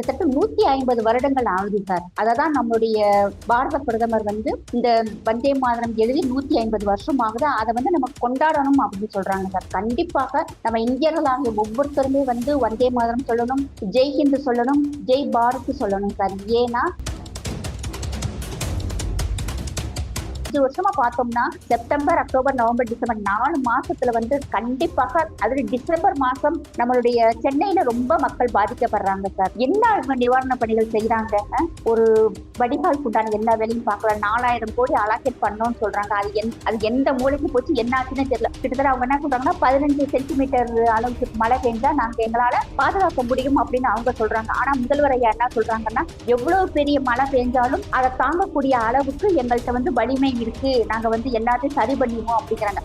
கிட்டத்தட்ட நூத்தி ஐம்பது வருடங்கள் ஆகுது சார். அததான் நம்மளுடைய பாரத பிரதமர் வந்து இந்த வந்தே மாதரம் எழுதி நூத்தி ஐம்பது வருஷம் ஆகுது. அதை வந்து நம்ம கொண்டாடணும் அப்படின்னு சொல்றாங்க சார். கண்டிப்பாக நம்ம இந்தியர்களாகிய ஒவ்வொருத்தருமே வந்து வந்தே மாதரம் சொல்லணும் ஜெய் ஹிந்து சொல்லணும் ஜெய் பாரத் சொல்லணும் சார். ஏன்னா அஞ்சு வருஷமா பார்த்தோம்னா செப்டம்பர் அக்டோபர் நவம்பர் டிசம்பர் நாலு மாசத்துல வந்து கண்டிப்பாக அது டிசம்பர் மாசம் நம்மளுடைய சென்னையில ரொம்ப மக்கள் பாதிக்கப்படுறாங்க சார். என்ன அவங்க நிவாரண பணிகள் செய்யறாங்க ஒரு வடிகால் உண்டான எல்லா வேலையும் பார்க்கலாம். நாலாயிரம் கோடி அலாக்கெட் பண்ணோம்னு சொல்றாங்க. அது என் அது எந்த மூலைக்கு போச்சு என்ன ஆச்சுன்னு தெரியல. கிட்டத்தட்ட அவங்க என்ன சொல்றாங்கன்னா பதினஞ்சு சென்டிமீட்டர் அளவுக்கு மழை பெய்ஞ்சா நாங்க எங்களால பாதுகாக்க முடியும் அப்படின்னு அவங்க சொல்றாங்க. ஆனா முதல்வர் ஐயா என்ன சொல்றாங்கன்னா எவ்வளவு பெரிய மழை பெஞ்சாலும் அதை தாங்கக்கூடிய அளவுக்கு எங்கள்கிட்ட வந்து வலிமை இருக்கு. நாங்க வந்து எல்லாத்தையும் சரி பண்ணிடுவோம் அப்படிங்கிறாங்க.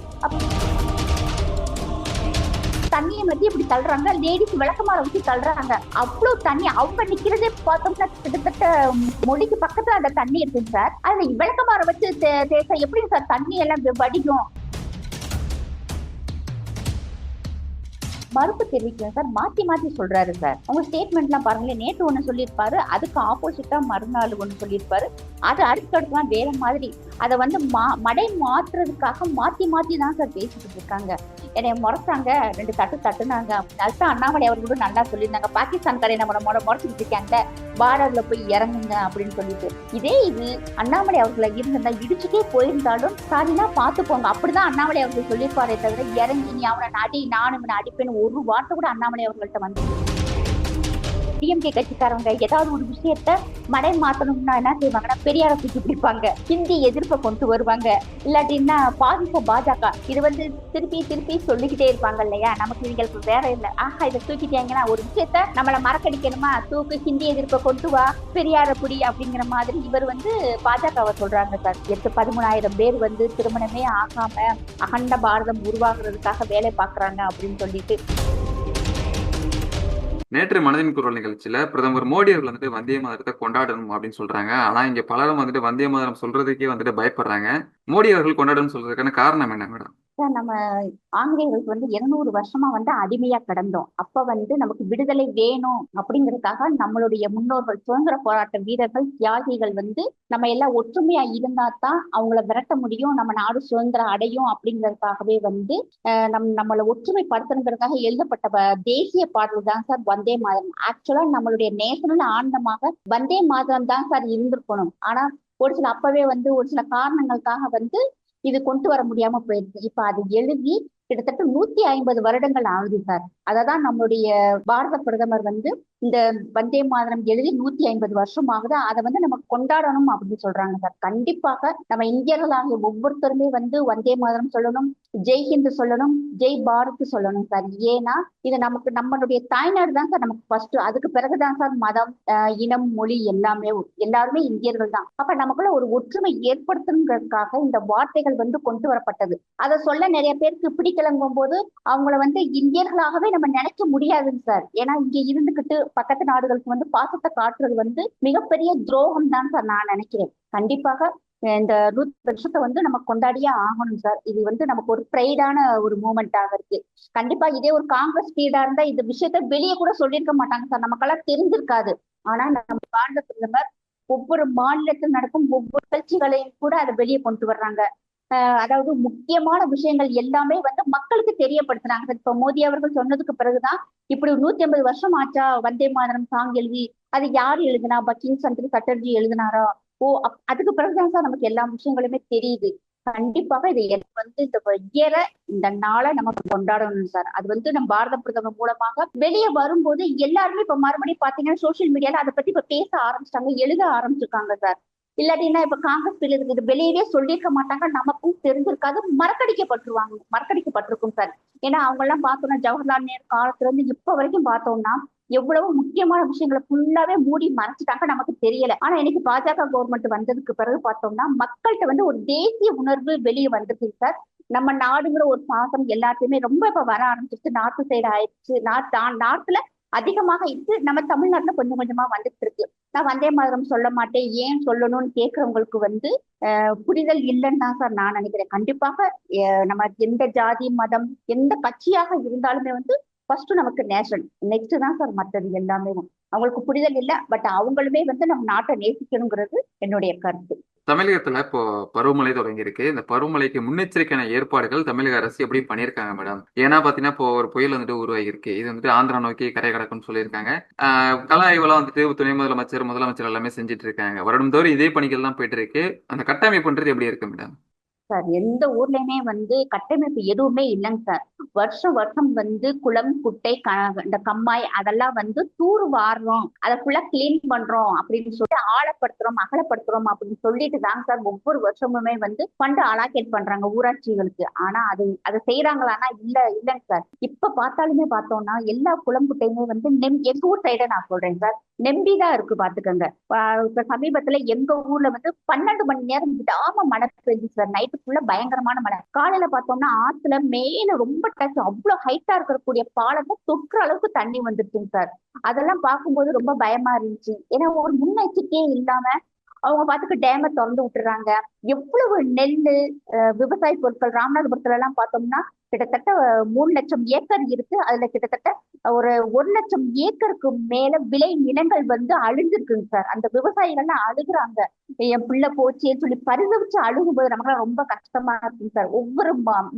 தண்ணியை வந்து இப்படி தள்ளுறாங்க. லேடிஸ் விளக்கமாற வச்சு தள்ளுறாங்க. அவ்வளவு தண்ணி. அவங்க நிக்கிறதே பார்த்தோம்னா கிட்டத்தட்ட மொழிக்கு பக்கத்துல அந்த தண்ணி இருக்குங்க சார். அதுல விளக்கமாற வச்சு தேச எப்படி சார் தண்ணி எல்லாம் வடிக்கும் மறுப்பு தெரிவிக்கிறேன் சார். மாத்தி மாத்தி சொல்றாரு சார். உங்க ஸ்டேட்மெண்ட்லாம் பாருங்களேன் நேற்று ஒண்ணு சொல்லியிருப்பாரு அதுக்கு ஆப்போசிட்டா மறுநாள் ஒண்ணு சொல்லியிருப்பாரு. அது அடுத்தடுத்துலாம் வேற மாதிரி. அதை வந்து மா மடை மாற்றுறதுக்காக மாத்தி மாத்தி தான் சார் பேசிட்டு இருக்காங்க. என்னை முறைச்சாங்க ரெண்டு தட்டு தட்டுனாங்க. அதுதான் அண்ணாமலை அவர் கூட நல்லா சொல்லியிருந்தாங்க. பாகிஸ்தான்காரை நம்ம முறை முறைச்சிட்டு இருக்காங்க பார்டர்ல போய் இறங்குங்க அப்படின்னு சொல்லிட்டு. இதே இது அண்ணாமலை அவர்களை இருந்திருந்தா இடிச்சுட்டே போயிருந்தாலும் சாரினா பார்த்துப்போங்க அப்படிதான் அண்ணாமலை அவர்கள் சொல்லியிருப்பாரே தவிர இறங்கி நீ அவனை அடி நானும் இவனை அடிப்பேன்னு ஒரு வார்த்தை கூட அண்ணாமலை அவர்கள்ட்ட வந்து டிஎம்கே கட்சிக்காரங்க ஏதாவது ஒரு விஷயத்த மடை மாத்தணும்னா என்ன செய்வாங்கன்னா பெரியார தூக்கி பிடிப்பாங்க. ஹிந்தி எதிர்ப்பை கொண்டு வருவாங்க. இல்லாட்டின்னா பாதிக்க பாஜக. இது வந்து திருப்பி திருப்பி சொல்லிக்கிட்டே இருப்பாங்க இல்லையா? நமக்கு இவங்களுக்கு வேற இல்லை. ஆஹா இதை தூக்கிட்டாங்கன்னா ஒரு விஷயத்த நம்மள மறக்கடிக்கணுமா? தூக்கு ஹிந்தி எதிர்ப்பை கொண்டு வா பெரியார புடி அப்படிங்கிற மாதிரி இவர் வந்து பாஜகவை சொல்றாங்க சார். எட்டு பதிமூணாயிரம் பேர் வந்து திருமணமே ஆகாம அகண்ட பாரதம் உருவாகிறதுக்காக வேலை பார்க்கறாங்க அப்படின்னு சொல்லிட்டு. நேற்று மனதின் குரல் நிகழ்ச்சியில பிரதமர் மோடி அவர்கள் வந்துட்டு வந்தே மாதிரத்தை கொண்டாடணும் அப்படின்னு சொல்றாங்க. ஆனா இங்க பலரும் வந்துட்டு வந்தே மாதிரம் சொல்றதுக்கே வந்துட்டு பயப்படுறாங்க. மோடி அவர்கள் கொண்டாடணும்னு சொல்றதுக்கான காரணம் என்ன மேடம்? சார் நம்ம ஆங்கிலேயர்களுக்கு வந்து இருநூறு வருஷமா வந்து அடிமையா கிடந்தோம். அப்ப வந்து நமக்கு விடுதலை வேணும் அப்படிங்கறதுக்காக நம்மளுடைய முன்னோர்கள் சுதந்திர போராட்ட வீரர்கள் தியாகிகள் வந்து நம்ம எல்லாம் ஒற்றுமையா இருந்தா தான் அவங்கள விரட்ட முடியும் நம்ம நாடு சுதந்திரம் அடையும் அப்படிங்கறதுக்காகவே வந்து நம் நம்மளை ஒற்றுமைப்படுத்தணுங்கிறதுக்காக எழுதப்பட்ட தேசிய பாடல் தான் சார் வந்தே மாதம். ஆக்சுவலா நம்மளுடைய நேஷனல் ஆனந்தமாக வந்தே மாதம் தான் சார் இருந்திருக்கணும். ஆனா ஒரு சில அப்பவே வந்து ஒரு சில காரணங்களுக்காக வந்து இது கொண்டு வர முடியாம போயிருக்கு இப்ப அது எழுதி கிட்டத்தட்ட நூத்தி ஐம்பது வருடங்கள் ஆகுது சார். அததான் நம்மளுடைய பாரத பிரதமர் வந்து இந்த வந்தே மாதரம் எழுதி நூத்தி ஐம்பது வருஷம் ஆகுது. அதை வந்து நம்ம கொண்டாடணும் அப்படின்னு சொல்றாங்க சார். கண்டிப்பாக நம்ம இந்தியர்களாகிய ஒவ்வொருத்தருமே வந்து வந்தே மாதரம் சொல்லணும் ஜெய் ஹிந்த் சொல்லணும் ஜெய் பாரத் சொல்லணும் சார். ஏன்னா இது நமக்கு நம்மளுடைய தாய்நாடு தான் சார் நமக்கு ஃபர்ஸ்ட் அதுக்கு பிறகுதான் சார் மதம் இனம் மொழி எல்லாமே எல்லாருமே இந்தியர்கள் தான். அப்ப நமக்குள்ள ஒரு ஒற்றுமை ஏற்படுத்தணுங்கிறதுக்காக இந்த வார்த்தைகள் வந்து கொண்டு வரப்பட்டது. அதை சொல்ல நிறைய பேருக்கு கிளம்பும் போது அவங்கள வந்து இந்தியர்களாகவே நம்ம நினைக்க முடியாதுங்க சார். ஏன்னா இங்க இருந்துகிட்டு பக்கத்து நாடுகளுக்கு வந்து பாசத்தை காட்டுறது வந்து மிகப்பெரிய துரோகம் தான் சார் நான் நினைக்கிறேன். கண்டிப்பாக இந்த நூத்தி வருஷத்தை வந்து நம்ம கொண்டாடியே ஆகணும் சார். இது வந்து நமக்கு ஒரு ப்ரைடான ஒரு மூமெண்டாக இருக்கு. கண்டிப்பா இதே ஒரு காங்கிரஸ் பீடா இருந்தா இந்த விஷயத்த வெளியே கூட சொல்லியிருக்க மாட்டாங்க சார். நமக்கெல்லாம் தெரிஞ்சிருக்காது. ஆனா நம்ம வாழ்ந்த பிரதமர் ஒவ்வொரு மாநிலத்தில் நடக்கும் ஒவ்வொரு நிகழ்ச்சிகளையும் கூட அதை வெளியே கொண்டு வர்றாங்க. அதாவது முக்கியமான விஷயங்கள் எல்லாமே வந்து மக்களுக்கு தெரியப்படுத்துறாங்க. இப்ப மோடி அவர்கள் சொன்னதுக்கு பிறகுதான் இப்படி ஒரு நூத்தி ஐம்பது வருஷம் ஆச்சா? வந்தே மாதரம் சாங் எழுதி அது யார் எழுதுனா? பக்கிங் சந்திர சட்டர்ஜி எழுதினாரா? ஓ அப்- அதுக்கு பிறகுதான் சார் நமக்கு எல்லா விஷயங்களுமே தெரியுது. கண்டிப்பாக இது எனக்கு வந்து இந்த இயர இந்த நாளை நமக்கு கொண்டாடணும் சார். அது வந்து நம்ம பாரத பிரதமர் மூலமாக வெளியே வரும்போது எல்லாருமே இப்ப மறுபடியும் பாத்தீங்கன்னா சோசியல் மீடியால அதை பத்தி இப்ப பேச ஆரம்பிச்சிட்டாங்க எழுத ஆரம்பிச்சிருக்காங்க சார். இல்லாட்டின்னா இப்ப காங்கிரஸ் பிள்ளை இது வெளியவே சொல்லியிருக்க மாட்டாங்க. நமக்கும் தெரிஞ்சிருக்காது. மறக்கடிக்கப்பட்டுருவாங்க. மறக்கடிக்கப்பட்டிருக்கும் சார். ஏன்னா அவங்க எல்லாம் பார்த்தோம்னா ஜவஹர்லால் நேரு காலத்துல இருந்து இப்ப வரைக்கும் பார்த்தோம்னா எவ்வளவு முக்கியமான விஷயங்களை ஃபுல்லாவே மூடி மறைச்சிட்டாங்க. நமக்கு தெரியல. ஆனா இன்னைக்கு பாஜக கவர்மெண்ட் வந்ததுக்கு பிறகு பார்த்தோம்னா மக்கள்கிட்ட வந்து ஒரு தேசிய உணர்வு வெளியே வந்திருக்கு சார். நம்ம நாடுங்கிற ஒரு பாசம் எல்லாத்தையுமே ரொம்ப இப்ப வர ஆரம்பிச்சிருச்சு. நார்த்து சைடு ஆயிடுச்சு. நார்த் நார்த்ல அதிகமாக இது நம்ம தமிழ்நாட்டுல கொஞ்சம் கொஞ்சமா வந்துட்டு இருக்கு. நான் வந்தே மாதிரம் சொல்ல மாட்டேன். ஏன் சொல்லணும்னு கேட்கறவங்களுக்கு வந்து புரிதல் இல்லைன்னு தான் சார் நான் நினைக்கிறேன். கண்டிப்பாக நம்ம எந்த ஜாதி மதம் எந்த கட்சியாக இருந்தாலுமே வந்து ஃபர்ஸ்ட் நமக்கு நேஷன் நெக்ஸ்ட் தான் சார் மற்றது எல்லாமே. அவங்களுக்கு புரிதல் இல்லை. பட் அவங்களுமே வந்து நம்ம நாட்டை நேசிக்கணுங்கிறது என்னுடைய கருத்து. தமிழகத்துல இப்போ பருவமழை தொடங்கியிருக்கு. இந்த பருவமழைக்கு முன்னெச்சரிக்கையான ஏற்பாடுகள் தமிழக அரசு எப்படி பண்ணியிருக்காங்க மேடம்? ஏன்னா பாத்தீங்கன்னா இப்போ ஒரு புயல் வந்துட்டு உருவாகியிருக்கு. இது வந்துட்டு ஆந்திரா நோக்கி கரை கடக்கும்னு சொல்லியிருக்காங்க. ஆஹ் கள ஆய்வெல்லாம் வந்துட்டு துணை முதலமைச்சர் முதலமைச்சர் எல்லாமே செஞ்சுட்டு இருக்காங்க. வருடம் தோறும் இதே பணிகள் தான் போயிட்டு இருக்கு. அந்த கட்டமைப்புன்றது எப்படி இருக்கு மேடம்? சார். எந்த ஊர்லயுமே வந்து கட்டமைப்பு எதுவுமே இல்லைங்க சார். வருஷம் வருஷம் வந்து குளம் குட்டை க இந்த கம்மாய் அதெல்லாம் வந்து தூர் வாடுறோம் அதை ஃபுல்லா கிளீன் பண்றோம் அப்படின்னு சொல்லிட்டு ஆழப்படுத்துறோம் அகலப்படுத்துறோம் அப்படின்னு சொல்லிட்டு தாங்க சார் ஒவ்வொரு வருஷமுமே வந்து ஃபண்ட் அலாக்கேட் பண்றாங்க ஊராட்சிகளுக்கு. ஆனா அது அதை செய்யறாங்களான்னா இல்ல இல்லைங்க சார். இப்ப பார்த்தாலுமே பார்த்தோம்னா எல்லா குளம் குட்டையுமே வந்து நெம் எங்க ஊர் சைட நான் சொல்றேன் சார். நெம்பிதான் இருக்கு பாத்துக்கோங்க இப்ப சமீபத்துல எங்க ஊர்ல வந்து பன்னெண்டு மணி நேரம் விடாம மழை பெஞ்சு சார். நைட்டு ஃபுல்லா பயங்கரமான மழை. காலையில பார்த்தோம்னா ஆத்துல மேல ரொம்ப டச் அவ்வளவு ஹைட்டா இருக்கக்கூடிய பாலத்தை தொற்ற அளவுக்கு தண்ணி வந்துருச்சுங்க சார். அதெல்லாம் பார்க்கும்போது ரொம்ப பயமா இருந்துச்சு. ஏன்னா ஒரு முன்னெச்சரிக்கையே இல்லாம அவங்க பாத்துக்கு டேம திறந்து விட்டுறாங்க. எவ்வளவு நெல் விவசாய பொருட்கள் ராமநாதபுரத்துல எல்லாம் பார்த்தோம்னா கிட்டத்தட்ட மூணு லட்சம் ஏக்கர் இருக்கு. அதுல கிட்டத்தட்ட ஒரு ஒரு லட்சம் ஏக்கருக்கு மேல விளை நிலங்கள் வந்து அழிஞ்சிருக்குங்க சார். அந்த விவசாயிகள்லாம் அழுகுறாங்க. என் பிள்ளை போச்சேன்னு சொல்லி பரிதவிச்சு அழுகும்போது நமக்கு ரொம்ப கஷ்டமா இருக்குங்க சார். ஒவ்வொரு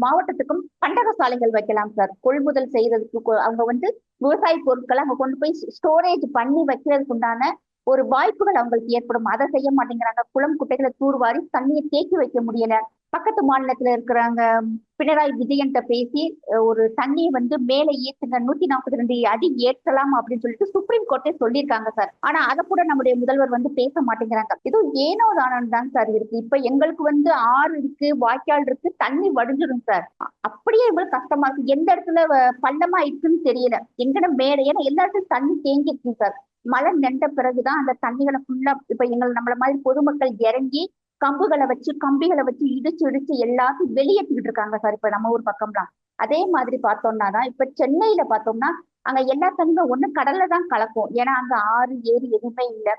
மாவட்டத்துக்கும் பண்டக சாலைகள் வைக்கலாம் சார். கொள்முதல் செய்யறதுக்கு அவங்க வந்து விவசாய பொருட்களை அங்க கொண்டு போய் ஸ்டோரேஜ் பண்ணி வைக்கிறதுக்கு உண்டான ஒரு வாய்ப்புகள் அவங்களுக்கு ஏற்படும். அதை செய்ய மாட்டேங்கிறாங்க. குளம் குட்டைகளை தூர்வாரி தண்ணியை தேக்கி வைக்க முடியல. பக்கத்து மாநிலத்துல இருக்கிறாங்க. பினராயி விஜயன்ட்ட பேசி ஒரு தண்ணியை வந்து மேல ஏத்துங்க. நூத்தி நாற்பத்தி ரெண்டு அடி ஏற்றலாம் அப்படின்னு சொல்லிட்டு சுப்ரீம் கோர்ட்டே சொல்லியிருக்காங்க சார் ஆனா அதை கூட நம்முடைய முதல்வர் வந்து பேச மாட்டேங்கிறாங்க. இது ஏனோ தானம் தான் சார் இருக்கு. இப்ப எங்களுக்கு வந்து ஆறு இருக்கு வாய்க்கால் இருக்கு தண்ணி வடிஞ்சிடும் சார் அப்படியே இவ்வளவு கஷ்டமா இருக்கு. எந்த இடத்துல பள்ளமா இருக்குன்னு தெரியல. எங்கட மேல ஏன்னா எல்லா இடத்துலயும் தண்ணி தேங்கி இருக்கு சார் மழை நின்ற பிறகுதான் அந்த தண்ணிகளை ஃபுல்லா இப்ப எங்களை நம்மள மாதிரி பொதுமக்கள் இறங்கி கம்புகளை வச்சு கம்பிகளை வச்சு இடிச்சு இடிச்சு எல்லாத்தையும் வெளியேற்றிக்கிட்டு இருக்காங்க சார் இப்ப நம்ம ஊர் பக்கம்லாம். அதே மாதிரி பார்த்தோம்னா தான் இப்ப சென்னையில பார்த்தோம்னா அங்க எல்லா தண்ணியும் ஒண்ணு கடல்ல தான் கலக்கும். ஏன்னா அங்க ஆறு ஏரி எதுவுமே இல்லை.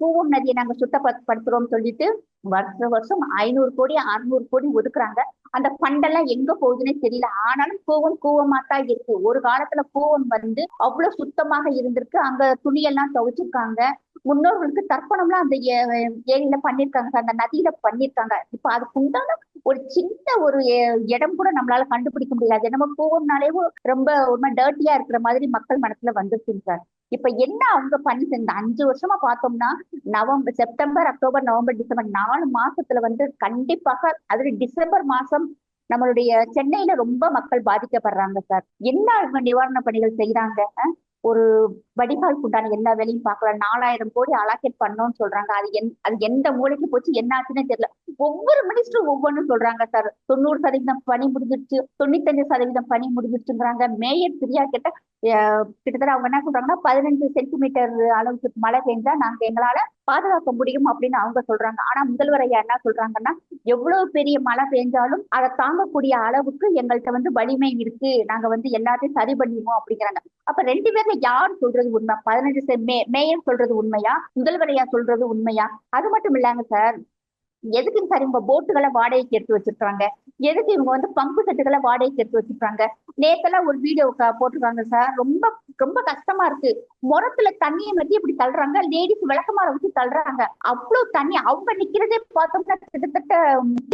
கூவம் நதியை நாங்க சுத்தப்படுத்துறோம் சொல்லிட்டு வருஷ வருஷம் ஐநூறு கோடி அறுநூறு கோடி ஒதுக்குறாங்க. அந்த ஃபண்டெல்லாம் எங்க போகுதுன்னே தெரியல. ஆனாலும் கூவம் கூவமா தான் இருக்கு. ஒரு காலத்துல கூவம் வந்து அவ்வளவு சுத்தமாக இருந்திருக்கு. அங்க துணியெல்லாம் துவைச்சிருக்காங்க. முன்னோர்களுக்கு தர்ப்பணம்லாம் அந்த ஏரியில பண்ணிருக்காங்க. அந்த நதியில பண்ணிருக்காங்க. இப்ப அதுக்கு உண்டான ஒரு சின்ன ஒரு இடம் கூட நம்மளால கண்டுபிடிக்க முடியாது நம்ம கூவம்னாலே ரொம்ப ரொம்ப டர்ட்டியா இருக்கிற மாதிரி மக்கள் மனசுல வந்துருச்சுங்க சார். இப்ப என்ன அவங்க பண்ணி இந்த அஞ்சு வருஷமா பார்த்தோம்னா November September October November December நாலு மாசத்துல வந்து கண்டிப்பாக அதுல டிசம்பர் மாசம் நம்மளுடைய சென்னையில ரொம்ப மக்கள் பாதிக்கப்படுறாங்க சார். என்ன அவங்க நிவாரண பணிகள் செய்யறாங்க ஒரு வடிகாலுக்கு உண்டான எல்லா வேலையும் பார்க்கலாம் நாலாயிரம் கோடி அலாக்கேட் பண்ணோம்னு சொல்றாங்க. அது என் அது எந்த மூலைக்கு போச்சு என்ன ஆச்சுன்னு தெரியல. ஒவ்வொரு மினிஸ்டரும் ஒவ்வொன்றும் சொல்றாங்க சார் தொண்ணூறு சதவீதம் பணி முடிஞ்சிருச்சு. தொண்ணூத்தஞ்சு சதவீதம் பணி முடிஞ்சிருச்சுங்கிறாங்க. மேயர் பிரியா கிட்ட கிட்டத்தட்ட அவங்க என்ன சொல்றாங்கன்னா பதினஞ்சு சென்டிமீட்டர் அளவுக்கு மழை பெஞ்சா நாங்க எங்களால பாதுகாக்க முடியும் அப்படின்னு அவங்க சொல்றாங்க. ஆனா முதல்வர் ஐயா என்ன சொல்றாங்கன்னா எவ்வளவு பெரிய மழை பெஞ்சாலும் அதை தாங்கக்கூடிய அளவுக்கு எங்கள்கிட்ட வந்து வலிமை இருக்கு. நாங்க வந்து எல்லாத்தையும் சரி பண்ணிடுவோம் அப்படிங்கிறாங்க. அப்ப ரெண்டு பேர்ல யார் சொல்றது? உண்மை. பதினஞ்சு மே மேயர் சொல்றது உண்மையா? முதல்வரையா சொல்றது உண்மையா? அது மட்டும் இல்லாங்க சார் எதுக்கு சார் இவங்க போட்டுகளை வாடகைக்கு எடுத்து வச்சிருக்காங்க எதுக்கு இவங்க வந்து பம்பு செட்டுகளை வாடகைக்கு எடுத்து வச்சிருக்காங்க நேத்தெல்லாம் ஒரு வீடியோ போட்டிருக்காங்க சார் ரொம்ப ரொம்ப கஷ்டமா இருக்கு. முரத்துல தண்ணியை மட்டும் இப்படி தள்ளுறாங்க லேடிஸ் விளக்கமாற வச்சு தள்ளுறாங்க. அவ்வளவு தண்ணி அவங்க நிக்கிறதே பார்த்தோம்னா கிட்டத்தட்ட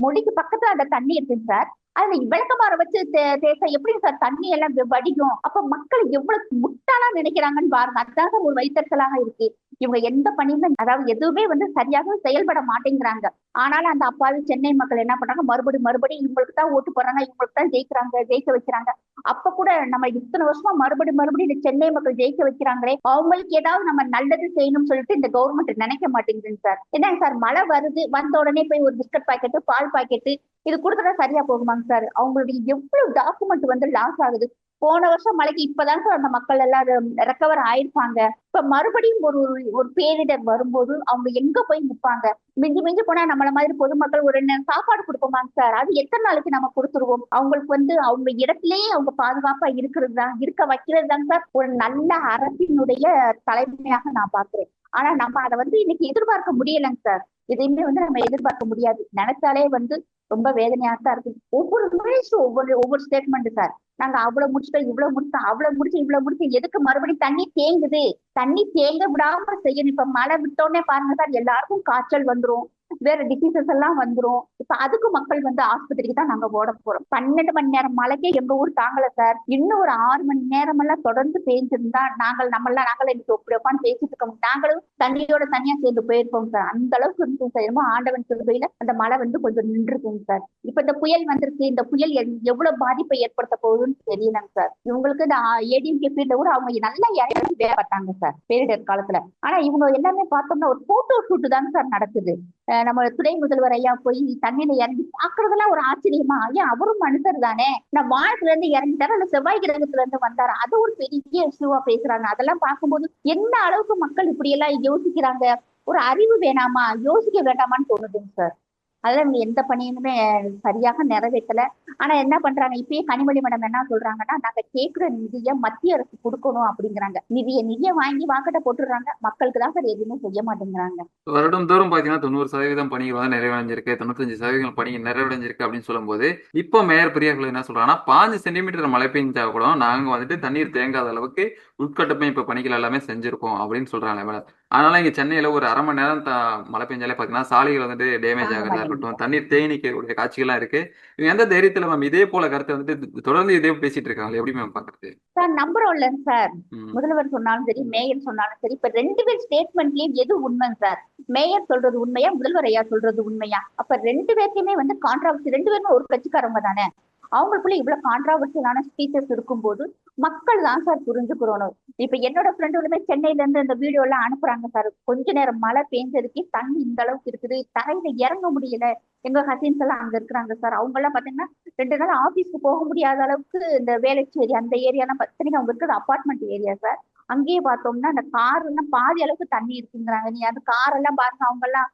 மொழிக்கு பக்கத்துல அந்த தண்ணி இருக்குங்க சார் அதுல விளக்கமாற வச்சு தேச எப்படி சார் தண்ணி எல்லாம் வடிக்கும் அப்ப மக்கள் எவ்வளவு முட்டாளா நினைக்கிறாங்கன்னு பாருங்க. அதுதான் ஒரு வைத்தறிச்சலாக இருக்கு. இவங்க எந்த பணியுமே அதாவது எதுவுமே வந்து சரியாக செயல்பட மாட்டேங்கிறாங்க. ஆனாலும் அந்த அப்பாவி சென்னை மக்கள் என்ன பண்றாங்க? மறுபடியும் மறுபடியும் இவங்களுக்கு தான் ஓட்டு போடுறாங்க. இவங்களுக்கு தான் ஜெயிக்கிறாங்க ஜெயிக்க வைக்கிறாங்க. அப்ப கூட நம்ம இத்தனை வருஷமா மறுபடியும் மறுபடியும் இந்த சென்னை மக்கள் ஜெயிக்க வைக்கிறாங்களே அவங்களுக்கு ஏதாவது நம்ம நல்லது செய்யணும்னு சொல்லிட்டு இந்த கவர்மெண்ட் நினைக்க மாட்டேங்குதுங்க சார். என்னங்க சார் மழை வருது வந்த உடனே போய் ஒரு பிஸ்கட் பாக்கெட்டு பால் பாக்கெட்டு இது கொடுத்தா சரியா போகுமாங்க சார் அவங்களுடைய எவ்வளவு டாக்குமெண்ட் வந்து லாஸ் ஆகுது? போன வருஷம் மழைக்கு இப்பதான் சார் அந்த மக்கள் எல்லாரும் ரெக்கவர் ஆயிருப்பாங்க. இப்ப மறுபடியும் ஒரு ஒரு பேரிடர் வரும்போது அவங்க எங்க போய் நிற்பாங்க மிஞ்சி மிஞ்சி போனா நம்மள மாதிரி பொதுமக்கள் ஒரு என்ன சாப்பாடு கொடுப்போமாங்க சார் அது எத்தனை நாளைக்கு நம்ம கொடுத்துருவோம்? அவங்களுக்கு வந்து அவங்க இடத்திலேயே அவங்க பாதுகாப்பா இருக்கிறது தான் இருக்க வைக்கிறது தாங்க சார் ஒரு நல்ல அரசினுடைய தலைமையாக நான் பாக்குறேன் ஆனா நம்ம அதை வந்து இன்னைக்கு எதிர்பார்க்க முடியலங்க சார் எதையுமே வந்து நம்ம எதிர்பார்க்க முடியாது. நினைச்சாலே வந்து ரொம்ப வேதனையா தான் இருக்கு. ஒவ்வொரு நிமிஷம் ஒவ்வொரு ஒவ்வொரு ஸ்டேட்மெண்ட் சார் நாங்க அவ்வளவு முடிச்சிட்டோம் இவ்வளவு முடிச்சோம் அவ்வளவு முடிச்சு இவ்வளவு முடிச்சு எதுக்கு மறுபடியும் தண்ணி தேங்குது? தண்ணி தேங்க விடாம செய்யணும். இப்ப மழை விட்டோன்னே பாருங்க சார் எல்லாருக்கும் காய்ச்சல் வந்துரும். வேற டிசீசஸ் எல்லாம் வந்துரும். இப்ப அதுக்கு மக்கள் வந்து ஆஸ்பத்திரிக்கு தான் நாங்க ஓட போறோம். பன்னெண்டு மணி நேரம் மழைக்கே எங்க ஊர் தாங்கல சார். இன்னும் ஒரு ஆறு மணி நேரம் எல்லாம் தொடர்ந்து பேஞ்சிருந்தா நாங்கள் எல்லாம் நாங்கள் இன்னைக்கு ஒப்படி உட்காந்து பேசிட்டு இருக்கோம். நாங்களும் தண்ணியோட தனியா சேர்ந்து போயிருப்போம் சார். அந்த அளவுக்கு இருக்கும் சார். என்னமோ ஆண்டவன் கிருபையில அந்த மழை வந்து கொஞ்சம் நின்றுருக்குங்க சார். இப்ப இந்த புயல் வந்திருக்கு. இந்த புயல் எவ்வளவு பாதிப்பை ஏற்படுத்த போகுதுன்னு தெரியலங்க சார். இவங்களுக்கு இந்த ஏடிஎம்கே பீல்ட கூட அவங்க நல்லா இறங்கி வேலை பார்த்தாங்க சார். பேரிடர் காலத்துல. ஆனா இவங்க எல்லாமே பார்த்தோம்னா ஒரு போட்டோ ஷூட் தாங்க சார் நடக்குது. நம்ம துணை முதல்வர் ஐயா போய் தண்ணியில இறங்கி பாக்குறதெல்லாம் ஒரு ஆச்சரியமா? ஐயா அவரும் மனுஷர் தானே. நான் வானத்துல இருந்து இறங்கிட்டாரு அந்த செவ்வாய் கிரகத்துல இருந்து வந்தாரு. அது ஒரு பெரிய இஷ்யூவா பேசுறாங்க. அதெல்லாம் பார்க்கும்போது என்ன அளவுக்கு மக்கள் இப்படி எல்லாம் யோசிக்கிறாங்க? ஒரு அறிவு வேணாமா? யோசிக்க வேண்டாமான்னு தோணுதுங்க சார் அதெல்லாம் இவங்க எந்த பணியுமே சரியாக நிறைவேற்றல. ஆனா என்ன பண்றாங்க? இப்பயே கனிமொழி மேடம் என்ன சொல்றாங்கன்னா நாங்க கேட்கிற நிதியை மத்திய அரசு கொடுக்கணும் அப்படிங்கிறாங்க. நிதியை நிதியை வாங்கி வாங்கிட்ட போட்டுடுறாங்க. மக்களுக்கு தான் சார் எதுவுமே செய்ய மாட்டேங்கிறாங்க. வருடம் தோறும் பாத்தீங்கன்னா தொண்ணூறு சதவீதம் பணிகள் வந்து நிறைவடைஞ்சிருக்கு. தொண்ணூத்தஞ்சு சதவீதம் பணி நிறைவடைஞ்சிருக்கு அப்படின்னு சொல்லும்போது இப்போ மேயர் பிரியாக்கள் என்ன சொல்றாங்கன்னா பாஞ்சு சென்டிமீட்டர் மழை பெஞ்சா கூட நாங்க வந்துட்டு தண்ணீர் தேங்காத அளவுக்கு உட்கட்டமைப்பு பணிகள் எல்லாமே செஞ்சிருக்கோம் அப்படின்னு சொல்றாங்க மேடம் அதனால இங்க சென்னையில ஒரு அரை மணி நேரம் மழை பெஞ்சாலே பாத்தீங்கன்னா சாலைகள் வந்துட்டு டேமேஜ் ஆகிறதா இருக்கட்டும் தண்ணீர் தேங்கி நிற்கக்கூடிய காட்சிகள்லாம் இருக்கு. இவங்க எந்த தைரியத்துல மேம் இதே போல கருத்தை வந்துட்டு தொடர்ந்து இதே பேசிட்டு இருக்காங்க எப்படி மேம் பாக்குறது? சார் நம்புறோம் இல்ல சார். முதல்வர் சொன்னாலும் சரி மேயர் சொன்னாலும் சரி இப்ப ரெண்டு பேர் ஸ்டேட்மெண்ட்லயும் எது உண்மை சார்? மேயர் சொல்றது உண்மையா முதல்வர் ஐயா சொல்றது உண்மையா? அப்ப ரெண்டு பேர்த்தையுமே வந்து கான்ட்ராவர்சி ரெண்டு பேருமே ஒரு கட்சிக்காரங்க தானே? அவங்களுக்குள்ள இவ்வளவு கான்ட்ராவர்சியலான ஸ்பீச்சஸ் இருக்கும்போது மக்கள் தான் சார் புரிஞ்சுக்கிறோம் இப்ப என்னோட ஃப்ரெண்டுகளுமே சென்னையில இருந்து இந்த வீடியோ எல்லாம் அனுப்புறாங்க சார் கொஞ்ச நேரம் மழை பெஞ்சதுக்கு தண்ணி இந்த அளவுக்கு இருக்குது. தரையில இறங்க முடியல. எங்க கசின்ஸ் எல்லாம் அங்க இருக்கிறாங்க சார் அவங்க எல்லாம் பாத்தீங்கன்னா ரெண்டு நாள் ஆபீஸ்க்கு போக முடியாத அளவுக்கு இந்த வேலைச்சேரி அந்த ஏரியாலாம் பாத்தீங்கன்னா அவங்க இருக்கிறது அபார்ட்மெண்ட் ஏரியா சார் அங்கேயே பார்த்தோம்னா அந்த கார் எல்லாம் பாதி அளவுக்கு தண்ணி இருக்குங்கிறாங்க. நீ அந்த கார் எல்லாம் பாருங்க. அவங்க எல்லாம்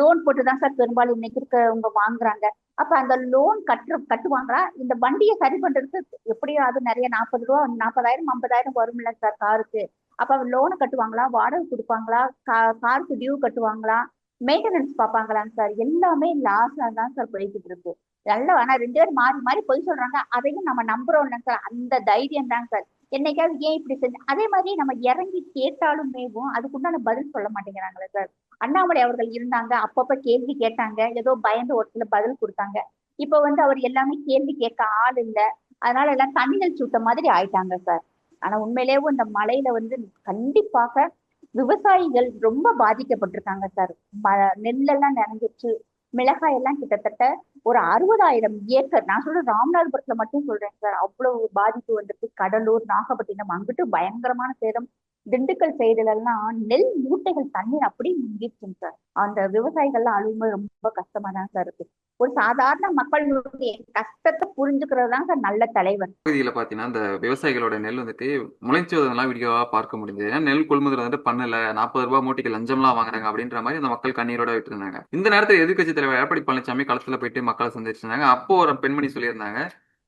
லோன் போட்டு தான் சார் பெரும்பாலும் இன்னைக்கு இருக்கவங்க வாங்குறாங்க. அப்ப அந்த லோன் கட்டு கட்டுவாங்களா? இந்த வண்டியை சரி பண்றதுக்கு எப்படியும் அது நிறைய நாற்பது ரூபா நாற்பதாயிரம் ஐம்பதாயிரம் வரும்ல சார் காருக்கு. அப்ப லோனை கட்டுவாங்களா? வாடகை கொடுப்பாங்களா? கா காருக்கு டியூ கட்டுவாங்களா? மெயின்டெனன்ஸ் பார்ப்பாங்களாங்க சார் எல்லாமே லாஸ்ல தான் சார் போய்கிட்டு இருக்கு. நல்லா ஆனா ரெண்டு பேரும் மாறி மாறி பொய் சொல்றாங்க. அதையும் நம்ம நம்புறோம் இல்லைங்க சார் அந்த தைரியம் தாங்க சார் என்னைக்காவது ஏன் இப்படி செஞ்சு? அதே மாதிரி நம்ம இறங்கி கேட்டாலுமேவும் அதுக்குண்டான பதில் சொல்ல மாட்டேங்கிறாங்களே சார். அண்ணாமலை அவர்கள் இருந்தாங்க அப்பப்ப கேள்வி கேட்டாங்க ஏதோ பயந்து ஒரு பதில் கொடுத்தாங்க. இப்ப வந்து அவர் எல்லாமே கேள்வி கேட்க ஆள் இல்லை. அதனால எல்லாம் தண்ணிகள் சுட்ட மாதிரி ஆயிட்டாங்க சார். ஆனா உண்மையிலேயும் இந்த மலையில வந்து கண்டிப்பாக விவசாயிகள் ரொம்ப பாதிக்கப்பட்டிருக்காங்க சார். ம- நெல்லெல்லாம் நிறைஞ்சிருச்சு மிளகாய் எல்லாம் கிட்டத்தட்ட ஒரு அறுபதாயிரம் ஏக்கர். நான் சொல்றேன் ராமநாதபுரத்துல மட்டும் சொல்றேன் சார். அவ்வளவு பாதிப்பு வந்துட்டு கடலூர் நாகப்பட்டினம் அங்கிட்டு பயங்கரமான சேதம். திண்டுக்கல் சைடுல எல்லாம் நெல் மூட்டைகள் தண்ணீர் அப்படியே முங்கிடுச்சுங்க சார் அந்த விவசாயிகள்லாம் அழுகும்போது ரொம்ப கஷ்டமா தான் சார் இருக்கு. ஒரு சாதாரண மக்களுடைய கஷ்டத்தை புரிஞ்சுக்கிறது தான் சார் நல்ல தலைவர் பகுதியில பாத்தீங்கன்னா இந்த விவசாயிகளோட நெல் வந்துட்டு முளைச்சதெல்லாம் வீடியோவா பார்க்க முடிஞ்சது. ஏன்னா நெல் கொள்முதல் வந்துட்டு பண்ணல. நாற்பது ரூபாய் மூட்டைக்கு லஞ்சம்லாம் வாங்குறாங்க அப்படின்ற மாதிரி அந்த மக்கள் கண்ணீரோட விட்டுருந்தாங்க. இந்த நேரத்தில் எதிர்க்கட்சி தலைவர் எடப்பாடி பழனிசாமி களத்துல போயிட்டு மக்களை சந்திச்சிருந்தாங்க. அப்போ ஒரு பெண்மணி சொல்லியிருந்தாங்க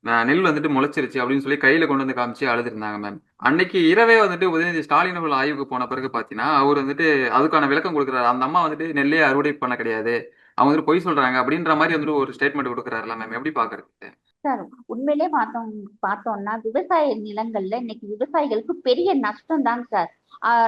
நெல் வந்துட்டு முளைச்சிருச்சு அப்படின்னு சொல்லி கையில கொண்டு வந்து காமிச்சு அழுதுருந்தாங்க மேம் அன்னைக்கு இரவே வந்துட்டு உதயநிதி ஸ்டாலின் அவர்கள் ஆய்வுக்கு போன பிறகு பார்த்தீங்கன்னா அவர் வந்துட்டு அதுக்கான விளக்கம் கொடுக்குறாரு. அந்த அம்மா வந்துட்டு நெல்லே அறுவடை பண்ண கிடையாது. அவங்க வந்துட்டு பொய் சொல்றாங்க அப்படின்ற மாதிரி வந்துட்டு ஒரு ஸ்டேட்மெண்ட் கொடுக்குறாருல மேம் எப்படி பாக்குறது சார் உண்மையிலே பார்த்தோம் பார்த்தோம்னா விவசாய நிலங்கள்ல இன்னைக்கு விவசாயிகளுக்கு பெரிய நஷ்டம் தாங்க சார்.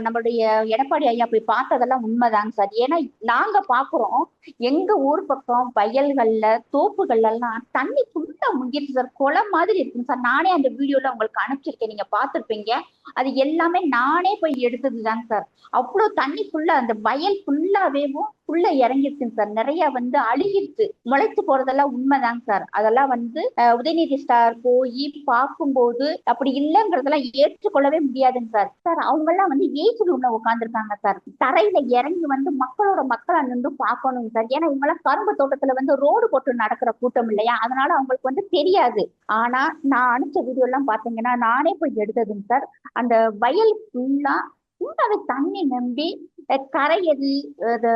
நம்மளுடைய எடப்பாடி ஐயா போய் பார்த்ததெல்லாம் உண்மைதாங்க சார். ஏன்னா நாங்க பாக்குறோம் எங்க ஊர் பக்கம் வயல்கள்ல தோப்புகள்ல எல்லாம் தண்ணி ஃபுல்லா முங்கிருச்சு சார். குளம் மாதிரி இருக்குங்க சார். நானே அந்த வீடியோல உங்களுக்கு அனுப்பிச்சிருக்கேன். நீங்க பாத்துருப்பீங்க அது எல்லாமே நானே போய் எடுத்ததுதாங்க சார். அவ்வளவு தண்ணி ஃபுல்லா அந்த வயல் ஃபுல்லாவேவும் ஃபுல்லா இறங்கிருச்சுங்க சார். நிறைய வந்து அழுகிருச்சு. முளைச்சு போறதெல்லாம் உண்மைதாங்க சார். அதெல்லாம் வந்து உதயநிதி ஸ்டார் போய் பார்க்கும்போது அப்படி இல்லைங்கிறதெல்லாம் ஏற்றுக்கொள்ளவே முடியாதுங்க சார். சார் அவங்க எல்லாம் வந்து ஏசி ரூம்ல உட்காந்துருக்காங்க சார் தரையில இறங்கி வந்து மக்களோட மக்களா நின்று பார்க்கணுங்க சார் ஏன்னா இவங்க கரும்பு தோட்டத்துல வந்து ரோடு போட்டு நடக்கிற கூட்டம் இல்லையா? அதனால அவங்களுக்கு வந்து தெரியாது. ஆனா நான் அனுப்பிச்ச வீடியோ எல்லாம் பாத்தீங்கன்னா நானே போய் எடுத்ததுங்க சார் அந்த வயல் ஃபுல்லா ஃபுல்லாவே தண்ணி நம்பி கரையது கரை எது அது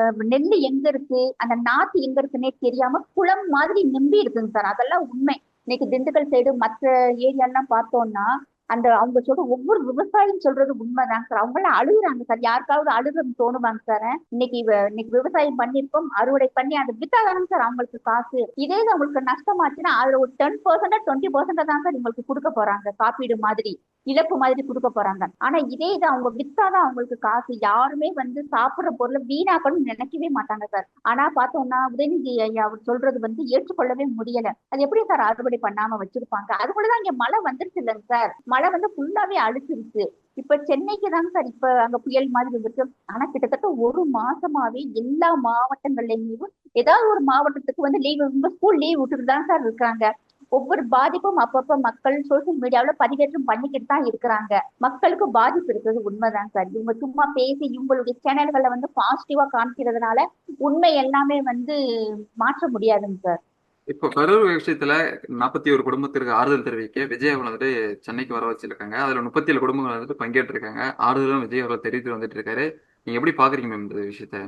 எங்க இருக்கு அந்த நாத்து எங்க இருக்குன்னே தெரியாம குளம் மாதிரி நம்பி இருக்குங்க சார் அதெல்லாம் உண்மை. இன்னைக்கு திண்டுக்கல் சைடு மற்ற ஏரியாலாம் பார்த்தோம்னா அந்த அவங்க சொல்ற ஒவ்வொரு விவசாயம் சொல்றது உண்மைதாங்க சார். அவங்க எல்லாம் அழுகுறாங்க சார். யாருக்காவது அழுகுன்னு தோணுவாங்க சார்? இன்னைக்கு இன்னைக்கு விவசாயம் பண்ணிருக்கோம் அறுவடை பண்ணி அந்த வித்தாதானங்க சார் அவங்களுக்கு காசு. இதே அவங்களுக்கு நஷ்டமாச்சுன்னா அதுல ஒரு டென் பர்சன்டா டுவெண்ட்டி பர்சன்டா தான் சார் உங்களுக்கு கொடுக்க போறாங்க. காப்பீடு மாதிரி. இழப்பு மாதிரி கொடுக்க போறாங்க. ஆனா இதே இது அவங்க வித்தாதான் அவங்களுக்கு காசு. யாருமே வந்து சாப்பிடுற பொருளை வீணாக்கணும்னு நினைக்கவே மாட்டாங்க சார் ஆனா பார்த்தோம்னா உதயநிதி ஐயா அவர் சொல்றது வந்து ஏற்றுக்கொள்ளவே முடியல. அது எப்படி சார் அறுவடை பண்ணாம வச்சிருப்பாங்க? அது அதுக்குள்ளதான் இங்க மழை வந்துருச்சு இல்லைங்க சார் மழை வந்து ஃபுல்லாவே அழிச்சிருச்சு. இப்ப சென்னைக்கு தாங்க சார் இப்ப அங்க புயல் மாதிரி இருக்கு. ஆனா கிட்டத்தட்ட ஒரு மாசமாவே எல்லா மாவட்டங்கள்லயும் ஏதாவது ஒரு மாவட்டத்துக்கு வந்து லீவ் ஸ்கூல் லீவ் விட்டுட்டு தான் சார் இருக்காங்க. ஒவ்வொரு பாதிப்பும் அப்பப்ப மக்கள் சோசியல் மீடியாவில பதிவேற்றம் பண்ணிக்கிட்டு தான் இருக்கிறாங்க. மக்களுக்கு பாதிப்பு இருக்கிறது உண்மைதான் சார். இவங்க சும்மா பேசி இவங்களுடைய சேனல்களை வந்து பாசிட்டிவா காமிக்கிறதுனால உண்மை எல்லாமே வந்து மாற்ற முடியாதுங்க சார். இப்போ கரூர் விஷயத்துல நாற்பத்தி ஒரு குடும்பத்திற்கு ஆறுதல் தெரிவிக்க விஜய் அவர்கள் வந்துட்டு சென்னைக்கு வர வச்சிருக்காங்க. அதுல முப்பத்தி ஏழு குடும்பங்கள் வந்துட்டு பங்கேற்றிருக்காங்க. ஆறுதலும் விஜய் அவர்கள் தெரிவித்து வந்துட்டு இருக்காரு. நீங்க எப்படி பாக்குறீங்க மேம் இந்த விஷயத்த?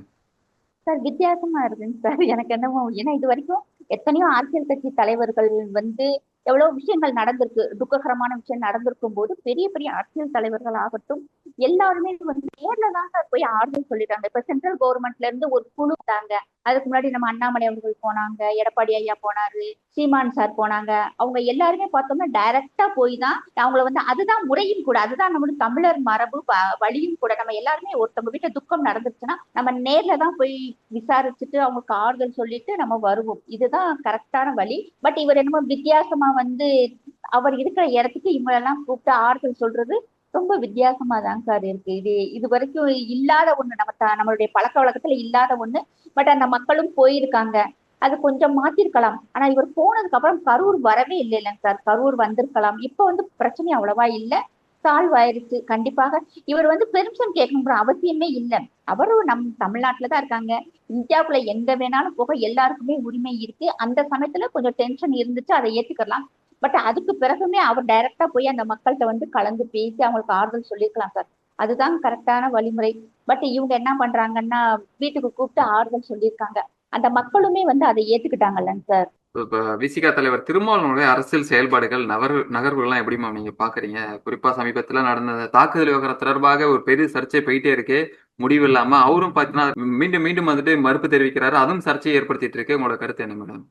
சார் வித்தியாசமா இருக்குங்க சார். எனக்கு என்னமோ ஏன்னா இது வரைக்கும் எத்தனையோ அரசியல் கட்சி தலைவர்கள் வந்து எவ்வளவு விஷயங்கள் நடந்திருக்கு துக்ககரமான விஷயம் நடந்திருக்கும் போது பெரிய பெரிய அரசியல் தலைவர்கள் ஆகட்டும் எல்லாருமே வந்து நேர்ல தான் சார் போய் ஆறுதல் சொல்லிட்டாங்க இப்ப சென்ட்ரல் கவர்மெண்ட்ல இருந்து ஒரு குழு வந்தாங்க. அதுக்கு முன்னாடி நம்ம அண்ணாமலை அவர்கள் போனாங்க எடப்பாடி ஐயா போனாரு சீமான் சார் போனாங்க. அவங்க எல்லாருமே பார்த்தோம்னா டைரக்டா போய் தான் அவங்கள வந்து அதுதான் முறையும் கூட அதுதான் நம்மளுடைய தமிழர் மரபு வ- வழியும் கூட. நம்ம எல்லாருமே ஒருத்தவங்க வீட்டுல துக்கம் நடந்துருச்சுன்னா நம்ம நேர்ல தான் போய் விசாரிச்சுட்டு அவங்களுக்கு ஆறுதல் சொல்லிட்டு நம்ம வருவோம். இதுதான் கரெக்டான வழி. பட் இவர் என்னமோ வித்தியாசமா வந்து அவர் இருக்கிற இடத்துக்கு இவங்களெல்லாம் கூப்பிட்டு ஆறுதல் சொல்றது ரொம்ப வித்தியாசமா தான் சார் இருக்கு. இது இது வரைக்கும் இல்லாத ஒண்ணு நம்ம த- நம்மளுடைய பழக்க வழக்கத்துல இல்லாத ஒண்ணு. பட் அந்த மக்களும் போயிருக்காங்க. அது கொஞ்சம் மாத்திருக்கலாம். ஆனா இவர் போனதுக்கு அப்புறம் கரூர் வரவே இல்லை இல்லைங்க சார் கரூர் வந்திருக்கலாம். இப்ப வந்து பிரச்சனை அவ்வளவா இல்லை. சால்வ் கண்டிப்பாக இவர் வந்து பெர்மிஷன் கேட்கணுன்ற அவசியமே இல்லை. அவரும் நம் தமிழ்நாட்டில் தான் இருக்காங்க. இந்தியாவுக்குள்ள எங்க வேணாலும் போக எல்லாருக்குமே உரிமை இருக்கு. அந்த சமயத்துல கொஞ்சம் டென்ஷன் இருந்துச்சு அதை ஏத்துக்கலாம். பட் அதுக்கு பிறகுமே அவர் டைரக்டா போய் அந்த மக்கள்கிட்ட வந்து கலந்து பேசி அவங்களுக்கு ஆறுதல் சொல்லியிருக்கலாம் சார். அதுதான் கரெக்டான வழிமுறை. பட் இவங்க என்ன பண்றாங்கன்னா வீட்டுக்கு கூப்பிட்டு ஆறுதல் சொல்லியிருக்காங்க. அந்த மக்களுமே வந்து அதை ஏத்துக்கிட்டாங்கல்லங்க சார். விசிகா தலைவர் திருமாவளவனுடைய அரசியல் செயல்பாடுகள் நகர் நகர்வுகள்லாம் எப்படி மேம் நீங்க பாக்குறீங்க? குறிப்பா சமீபத்துல நடந்த தாக்குதல் விவகாரம் தொடர்பாக ஒரு பெரிய சர்ச்சை போயிட்டே இருக்கு. முடிவு இல்லாம அவரும் பாத்தீங்கன்னா மீண்டும் மீண்டும் வந்துட்டு மறுப்பு தெரிவிக்கிறாரு. அதுவும் சர்ச்சையை ஏற்படுத்திட்டு இருக்கு. உங்களோட கருத்து என்ன மேடம்?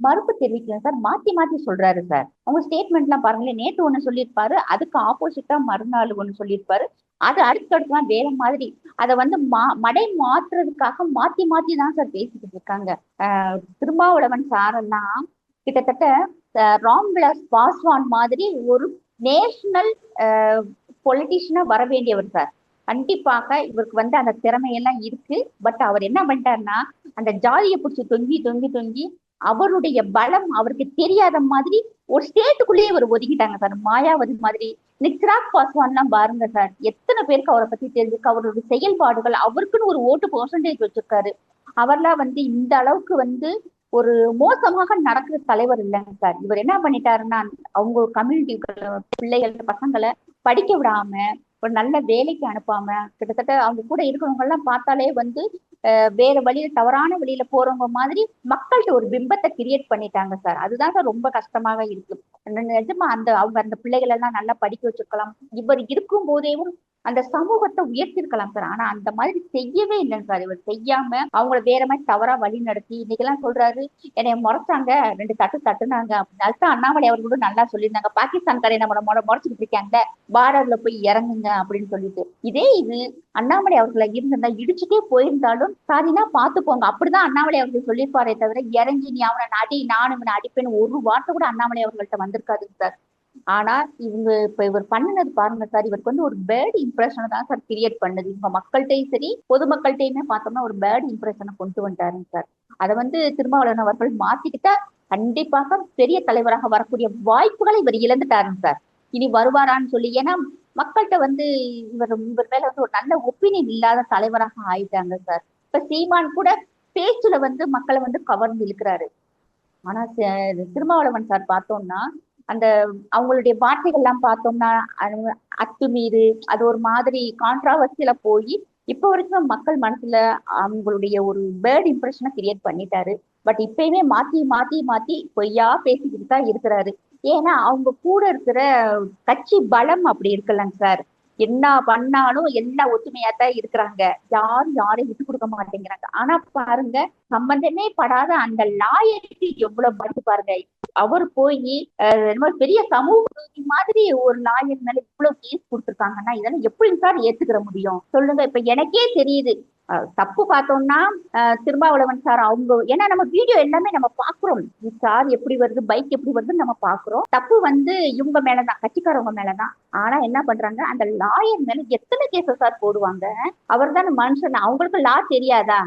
மறுப்பு தெரிவிக்கல சார். மாத்தி மாத்தி சொல்றாரு சார். அவங்க ஸ்டேட்மெண்ட் எல்லாம் பாருங்களேன். நேத்து ஒண்ணு சொல்லியிருப்பாரு. அதுக்கு ஆப்போசிட்டா மறுநாள் ஒண்ணு சொல்லியிருப்பாரு. அது அடுத்தடுத்துலாம் வேற மாதிரி. அதை வந்து மா மடை மாற்றுறதுக்காக மாத்தி மாத்தி தான் சார் பேசிக்கிட்டு இருக்காங்க. திருமாவளவன் சாரெல்லாம் கிட்டத்தட்ட ராம் ராம்விலாஸ் பாஸ்வான் மாதிரி ஒரு நேஷனல் பொலிட்டிஷியனா வர வேண்டியவர் சார் கண்டிப்பாக இவருக்கு வந்து அந்த திறமையெல்லாம் இருக்கு. பட் அவர் என்ன பண்ணிட்டாருன்னா அந்த ஜாதியை பிடிச்சி தொங்கி தொங்கி தொங்கி அவருடைய பலம் அவருக்கு தெரியாத மாதிரி ஒரு ஸ்டேட்டுக்குள்ளேயே அவர் ஒதுக்கிட்டாங்க சார் மாயாவதி மாதிரி இன்னைக்கு சிராக் பாஸ்வான்லாம் பாருங்க சார். எத்தனை பேருக்கு அவரை பத்தி தெரிஞ்சிருக்கு? அவரோட செயல்பாடுகள் அவருக்குன்னு ஒரு ஓட்டு பர்சன்டேஜ் வச்சிருக்காரு. அவர்லாம் வந்து இந்த அளவுக்கு வந்து ஒரு மோசமாக நடக்கிற தலைவர் இல்லைங்க சார். இவர் என்ன பண்ணிட்டாருன்னா அவங்க கம்யூனிட்டி பிள்ளைகள் பசங்களை படிக்க விடாம ஒரு நல்ல வேலைக்கு அனுப்பாம கிட்டத்தட்ட அவங்க கூட இருக்கிறவங்க எல்லாம் பார்த்தாலே வந்து வேற வழியில தவறான வழியில போறவங்க மாதிரி மக்கள்கிட்ட ஒரு பிம்பத்தை கிரியேட் பண்ணிட்டாங்க சார். அதுதான் சார் ரொம்ப கஷ்டமாக இருக்கு. நிஜமா அந்த அவங்க அந்த பிள்ளைகள் எல்லாம் நல்லா படிக்க வச்சிருக்கலாம். இவர் இருக்கும் போதேவும் அந்த சமூகத்தை உயர்த்திருக்கலாம் சார். ஆனா அந்த மாதிரி செய்யவே இல்லைங்க சார். இவர் செய்யாம அவங்கள வேற மாதிரி தவறா வழி நடத்தி இன்னைக்கெல்லாம் சொல்றாரு. என்னை முறைச்சாங்க. ரெண்டு தட்டு தட்டுனாங்க அப்படின்னு. அதுதான் அண்ணாமலை அவர்களும் நல்லா சொல்லியிருந்தாங்க. பாகிஸ்தான்காரை நம்மளை முறை முறைச்சிட்டு இருக்காங்க பார்டர்ல போய் இறங்குங்க அப்படின்னு சொல்லிட்டு. இதே இது அண்ணாமலை அவர்களை இருந்திருந்தா இடிச்சுட்டே போயிருந்தாலும் சாரினா பாத்துப்போங்க அப்படிதான் அண்ணாமலை அவர்கள் சொல்லியிருப்பாரே தவிர இறங்கி நீ அவனை அடி நானும் இவனை அடிப்பேன்னு ஒரு வார்த்தை கூட அண்ணாமலை அவர்கள்ட்ட வந்திருக்காதுங்க சார். ஆனா இவங்க இப்ப இவர் பண்ணினது பாருங்க சார் இவருக்கு வந்து ஒரு பேட் இம்ப்ரெஷனை தான் சார் கிரியேட் பண்ணுது. இவங்க மக்கள்கிட்டயும் சரி பொதுமக்கள்கிட்டயுமே பார்த்தோம்னா ஒரு பேட் இம்ப்ரெஷனை கொண்டு வந்துட்டாருங்க சார். அதை வந்து திருமாவளவன் அவர்கள் மாத்திக்கிட்டா கண்டிப்பாக பெரிய தலைவராக வரக்கூடிய வாய்ப்புகளை இவர் இழந்துட்டாருங்க சார். இனி வருவாரான்னு சொல்லி ஏன்னா மக்கள்கிட்ட வந்து இவர் இவர் மேல வந்து ஒரு நல்ல ஒப்பீனியன் இல்லாத தலைவராக ஆயிட்டாங்க சார். இப்ப சீமான் கூட பேச்சுல வந்து மக்களை வந்து கவர்ந்து இழுக்கிறாரு. ஆனா திருமாவளவன் சார் பார்த்தோம்னா அந்த அவங்களுடைய வார்த்தைகள்லாம் பார்த்தோம்னா அத்துமீறு அது ஒரு மாதிரி கான்ட்ராவர்சியில போய் இப்போ வரைக்கும் மக்கள் மனசுல அவங்களுடைய ஒரு பேர்ட் இம்ப்ரெஷனை கிரியேட் பண்ணிட்டாரு. பட் இப்பயுமே மாத்தி மாத்தி மாத்தி பொய்யா பேசிக்கிட்டு தான் இருக்கிறாரு. ஏன்னா அவங்க கூட இருக்கிற கட்சி பலம் அப்படி இருக்கலங்க சார். என்ன பண்ணாலும் எல்லாம் ஒத்துமையா தான் இருக்கிறாங்க. யாரும் யாரையும் விட்டு கொடுக்க மாட்டேங்கிறாங்க. ஆனா பாருங்க சம்பந்தமே படாத அந்த லாயருக்கு எவ்வளவு மதிப்பு பாருங்க. அவர் போய் பெரிய சமூக மாதிரி ஒரு லாயர் மேல இவ்வளவு கேஸ் கொடுத்துருக்காங்கன்னா இதெல்லாம் எப்படி சார் ஏத்துக்கிற முடியும்? சொல்லுங்க இப்ப எனக்கே தெரியுது. தப்பு பார்த்தோம்னா திருமாவளவன் சார் அவங்க ஏன்னா நம்ம வீடியோ எல்லாமே நம்ம பாக்குறோம் சார் எப்படி வருது பைக் எப்படி வருதுன்னு நம்ம பாக்குறோம் தப்பு வந்து இவங்க மேலதான் கட்சிக்காரவங்க மேலதான். ஆனா என்ன பண்றாங்க அந்த லாயர் மேல எத்தனை கேஸ் சார் போடுவாங்க? அவர் தானே மனுஷன். அவங்களுக்கு லா தெரியாதா?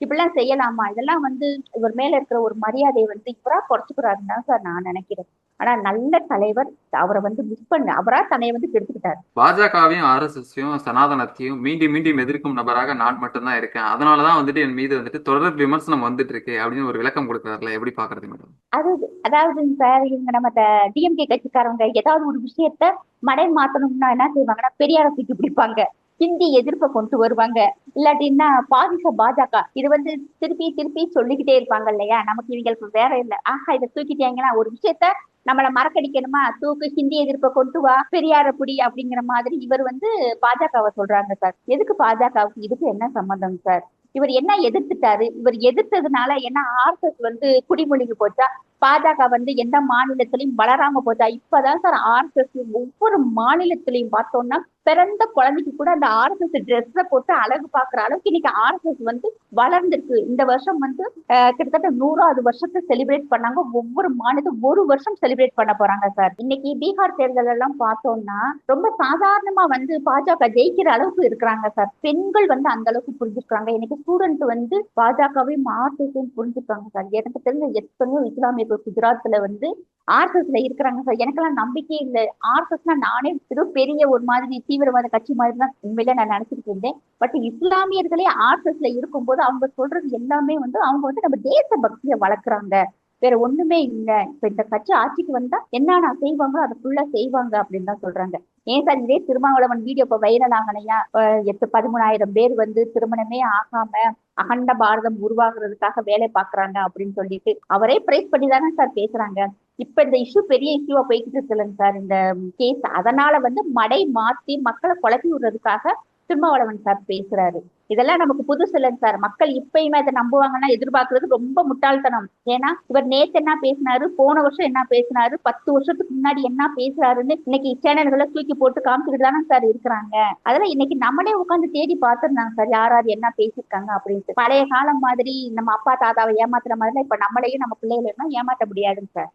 இப்படிலாம் செய்யலாமா? இதெல்லாம் வந்து இவர் மேல இருக்கிற ஒரு மரியாதையை வந்து இவரா குறைச்சுக்கிறாருன்னு தான் சார் நான் நினைக்கிறேன். ஆனா நல்ல தலைவர் அவரை வந்து மிஸ் பண்ண அவரா தன்னை வந்து கெடுத்துக்கிட்டாரு. பாஜகவையும் ஆர் எஸ் எஸ்ஸையும் சனாதனத்தையும் மீண்டும் மீண்டும் எதிர்க்கும் நபராக நான் மட்டும்தான் இருக்கேன். அதனாலதான் வந்துட்டு என் மீது வந்துட்டு தொடர் விமர்சனம் வந்துட்டு இருக்கு அப்படின்னு ஒரு விளக்கம் கொடுக்குறாருல. எப்படி பாக்குறது மேடம்? அது அதாவது சார் இவங்க நம்ம டிஎம்கே கட்சிக்காரவங்க ஏதாவது ஒரு விஷயத்த மடை மாத்தணும்னா என்ன செய்வாங்கன்னா பெரியார தூக்கி பிடிப்பாங்க. ஹிந்தி எதிர்ப்பை கொண்டு வருவாங்க. இல்லாட்டின்னா பாதிச பாஜக இது வந்து திருப்பி திருப்பி சொல்லிக்கிட்டே இருப்பாங்க இல்லையா? நமக்கு இவங்களுக்கு வேற இல்லை. ஆஹா இதை தூக்கிட்டாங்கன்னா ஒரு விஷயத்த நம்மள மறக்கடிக்கணுமா? தூக்கு ஹிந்தி எதிர்ப்பை கொண்டு வா பெரியார புடி அப்படிங்கிற மாதிரி இவர் வந்து பாஜகவை சொல்றாங்க சார். எதுக்கு பாஜகவுக்கு? இதுக்கு என்ன சம்பந்தம் சார்? இவர் என்ன எதிர்த்துட்டாரு? இவர் எதிர்த்ததுனால என்ன ஆர்எஸ்எஸ் வந்து குடிமொழிக்கு போச்சா? பாஜக வந்து எந்த மாநிலத்திலையும் வளராம போச்சா? இப்பதான் சார் ஆர்எஸ்எஸ் ஒவ்வொரு மாநிலத்திலையும் பார்த்தோம்னா பிறந்த குழந்தைக்கு கூட அந்த ஆர்எஸ்எஸ் ட்ரெஸ்ஸை போட்டு அழகு பாக்குற அளவுக்கு இன்னைக்கு ஆர்எஸ்எஸ் வந்து வளர்ந்துருக்கு. இந்த வருஷம் வந்து கிட்டத்தட்ட நூறாவது வருஷத்தை செலிப்ரேட் பண்ணாங்க. ஒவ்வொரு மாநிலம் ஒரு வருஷம் செலிப்ரேட் பண்ண போறாங்க சார் இன்னைக்கு பீகார் தேர்தல் எல்லாம் பார்த்தோம்னா ரொம்ப சாதாரணமா வந்து பாஜக ஜெயிக்கிற அளவுக்கு இருக்கிறாங்க சார் பெண்கள் வந்து அந்த அளவுக்கு புரிஞ்சுக்கிறாங்க. இன்னைக்கு ஸ்டூடெண்ட் வந்து பாஜகவே ஆர்எஸ்எஸையும் புரிஞ்சுக்கிறாங்க சார் எனக்கு தெரிஞ்ச எத்தனையோ இஸ்லாமிய குஜராத்ல வந்து ஆர்எஸ்எஸ்ல இருக்கிறாங்க சார். எனக்கெல்லாம் நம்பிக்கையே இல்லை. ஆர்எஸ்எஸ்னா நானே ஏதோ பெரிய ஒரு மாதிரி தீவிரவாத கட்சி மாதிரி தான் உண்மையில நான் நினைச்சிட்டு இருந்தேன். பட் இஸ்லாமியர்களே ஆர்எஸ்எஸ்ல இருக்கும்போது அவங்க சொல்றது எல்லாமே வந்து அவங்க வந்து நம்ம தேச பக்தியை வளர்க்குறாங்க. வேற ஒண்ணுமே இல்ல. இப்ப இந்த கட்சி ஆட்சிக்கு வந்தா என்னென்ன செய்வாங்களோ அதை ஃபுல்லா செய்வாங்க அப்படின்னு தான் சொல்றாங்க. ஏன் சார் இதே திருமாவளவன் வீடியோ இப்ப வைரல் ஆகலையா? எட்டு பதிமூணாயிரம் பேர் வந்து திருமணமே ஆகாம அகண்ட பாரதம் உருவாகிறதுக்காக வேலை பாக்குறாங்க அப்படின்னு சொல்லிட்டு அவரே பிரைஸ் பண்ணி தானே சார் பேசுறாங்க. இப்ப இந்த இஷ்யூ பெரிய இஷ்யூவா போய்கிட்டு இருக்குல்லங்க சார். இந்த கேஸ் அதனால வந்து மடை மாத்தி மக்களை குழப்பி விடுறதுக்காக திருமாவளவன் சார் பேசுறாரு. இதெல்லாம் நமக்கு புதுசு இல்லைங்க சார். மக்கள் இப்பயுமே அதை நம்புவாங்கன்னா எதிர்பார்க்கறது ரொம்ப முட்டாள்தனம். ஏன்னா இவர் நேத்து என்ன பேசினாரு போன வருஷம் என்ன பேசினாரு பத்து வருஷத்துக்கு முன்னாடி என்ன பேசுறாருன்னு இன்னைக்கு சேனல்களை தூக்கி போட்டு காமிச்சுக்கிட்டு தானே சார் இருக்கிறாங்க. அதெல்லாம் இன்னைக்கு நம்மளே உட்காந்து தேடி பார்த்துருந்தாங்க சார். யார் யார் என்ன பேசியிருக்காங்க அப்படின்ட்டு. பழைய காலம் மாதிரி நம்ம அப்பா தாத்தாவை ஏமாத்துற மாதிரி இப்ப நம்மளையும் நம்ம பிள்ளைகளையும் ஏமாத்த முடியாதுங்க சார்.